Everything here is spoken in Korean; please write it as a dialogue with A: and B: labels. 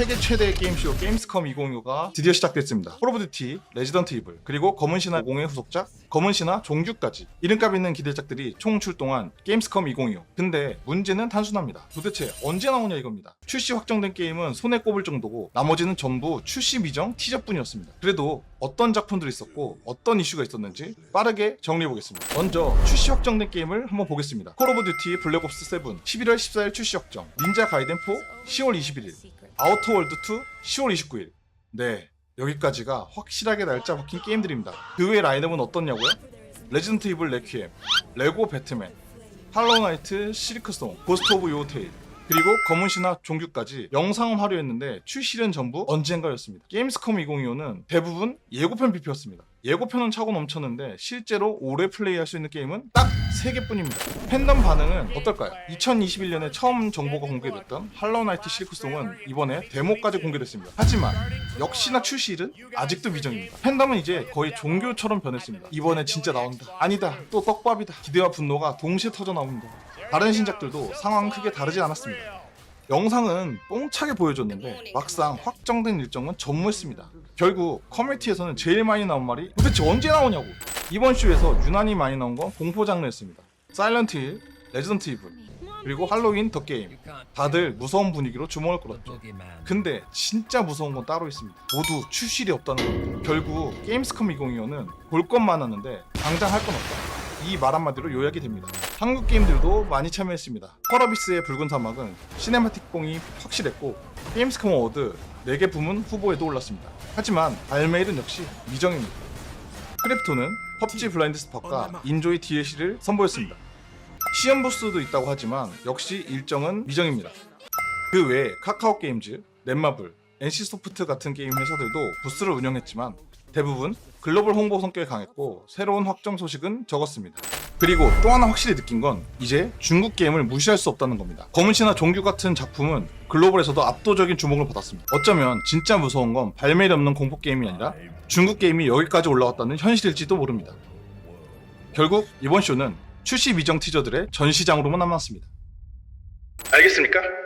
A: 세계 최대의 게임쇼 게임스컴 2025가 드디어 시작됐습니다. 콜 오브 듀티, 레지던트 이블, 그리고 검은 신화 50의 후속작, 검은 신화 종주까지 이름값 있는 기대작들이 총 출동한 게임스컴 2025. 근데 문제는 단순합니다. 도대체 언제 나오냐 이겁니다. 출시 확정된 게임은 손에 꼽을 정도고 나머지는 전부 출시 미정 티저뿐이었습니다. 그래도 어떤 작품들이 있었고 어떤 이슈가 있었는지 빠르게 정리해 보겠습니다. 먼저 출시 확정된 게임을 한번 보겠습니다. 콜 오브 듀티 블랙옵스 7 11월 14일 출시 확정, 닌자 가이덴 4 10월 21일, 아우터 월드 2 10월 29일. 네, 여기까지가 확실하게 날짜 박힌 게임들입니다. 그 외 라인업은 어떻냐고요? 레지던트 이블 레퀴엠, 레고 배트맨, 할로우 나이트 시리크송, 고스트 오브 요테일, 그리고 검은 신화 종규까지 영상은 화려했는데 출시는 전부 언젠가였습니다. 게임스컴 2025는 대부분 예고편 비표였습니다. 예고편은 차고 넘쳤는데 실제로 오래 플레이할 수 있는 게임은 딱 3개뿐입니다. 팬덤 반응은 어떨까요? 2021년에 처음 정보가 공개됐던 할로우 나이트 시리크송은 이번에 데모까지 공개됐습니다. 하지만 역시나 출시일은 아직도 미정입니다. 팬덤은 이제 거의 종교처럼 변했습니다. 이번에 진짜 나온다. 아니다. 또 떡밥이다. 기대와 분노가 동시에 터져 나옵니다. 다른 신작들도 상황은 크게 다르지 않았습니다. 영상은 뽕차게 보여줬는데 막상 확정된 일정은 전무했습니다. 결국 커뮤니티에서는 제일 많이 나온 말이 도대체 언제 나오냐고. 이번 쇼에서 유난히 많이 나온 건 공포 장르였습니다. 사일런트 힐, 레지던트 이블, 그리고 할로윈 더 게임. 다들 무서운 분위기로 주목을 끌었죠. 근데 진짜 무서운 건 따로 있습니다. 모두 출시일이 없다는 겁니다. 결국 게임스컴 2025는 볼 것만 하는데 당장 할 건 없다. 이 말 한마디로 요약이 됩니다. 한국 게임들도 많이 참여했습니다. 펄어비스의 붉은 사막은 시네마틱 공이 확실했고 게임스컴 어워드 4개 부문 후보에도 올랐습니다. 하지만 발매일은 역시 미정입니다. 크래프톤은 펍지 블라인드 스팟과 인조이 DLC를 선보였습니다. 시험 부스도 있다고 하지만 역시 일정은 미정입니다. 그 외에 카카오 게임즈, 넷마블, NC소프트 같은 게임 회사들도 부스를 운영했지만 대부분 글로벌 홍보 성격이 강했고 새로운 확정 소식은 적었습니다. 그리고 또 하나 확실히 느낀 건 이제 중국 게임을 무시할 수 없다는 겁니다. 검은신화 종규 같은 작품은 글로벌에서도 압도적인 주목을 받았습니다. 어쩌면 진짜 무서운 건 발매일 없는 공포 게임이 아니라 중국 게임이 여기까지 올라왔다는 현실일지도 모릅니다. 결국 이번 쇼는 출시 미정 티저들의 전시장으로만 남았습니다. 알겠습니까?